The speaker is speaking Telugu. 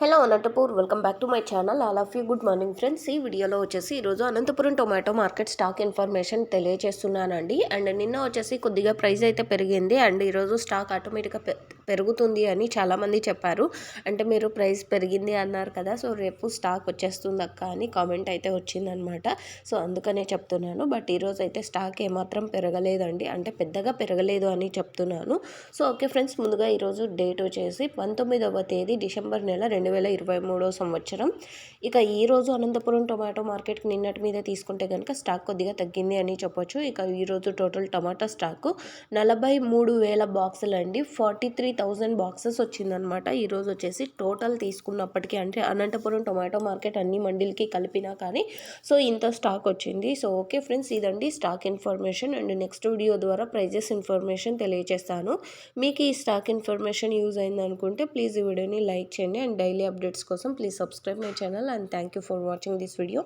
Hello Anantapur welcome back to my channel. All of you good morning friends. ఈ వీడియోలో వచ్చేసి ఈరోజు Anantapuram tomato market stock information తెలియజేస్తున్నానండి అండ్ నిన్న వచ్చేసి కొద్దిగా ప్రైస్ అయితే పెరిగింది. అండ్ ఈరోజు స్టాక్ ఆటోమేటిక్గా పెరుగుతుంది అని చాలామంది చెప్పారు. అంటే మీరు ప్రైస్ పెరిగింది అన్నారు కదా సో రేపు స్టాక్ వచ్చేస్తుంది అక్క అని కామెంట్ అయితే వచ్చిందనమాట. సో అందుకనే చెప్తున్నాను. బట్ ఈరోజు అయితే స్టాక్ ఏమాత్రం పెరగలేదండి. అంటే పెద్దగా పెరగలేదు అని చెప్తున్నాను. సో ఓకే ఫ్రెండ్స్ ముందుగా ఈరోజు డేట్ వచ్చేసి పంతొమ్మిదవ తేదీ డిసెంబర్ నెల రెండు వేల ఇరవై మూడో సంవత్సరం. ఇక ఈరోజు అనంతపురం టొమాటో మార్కెట్కి నిన్నటి మీద తీసుకుంటే కనుక స్టాక్ కొద్దిగా తగ్గింది అని చెప్పొచ్చు. ఇక ఈరోజు టోటల్ టమాటా స్టాక్ నలభై మూడు వేల బాక్సులు అండి ఫార్టీ త్రీ థౌజండ్ బాక్సెస్ వచ్చిందనమాట. ఈరోజు వచ్చేసి టోటల్ తీసుకున్నప్పటికీ అంటే అనంతపురం టొమాటో మార్కెట్ అన్ని మండీలకి కలిపినా కానీ సో ఇంత స్టాక్ వచ్చింది. సో ఓకే ఫ్రెండ్స్ ఇదండి stock information. And next video ద్వారా ప్రైజెస్ ఇన్ఫర్మేషన్ తెలియజేస్తాను. మీకు ఈ స్టాక్ ఇన్ఫర్మేషన్ యూజ్ అయింది అనుకుంటే ప్లీజ్ ఈ వీడియోని లైక్ చేయండి. అండ్ డైలీ అప్డేట్స్ కోసం please subscribe my channel. And thank you for watching this video.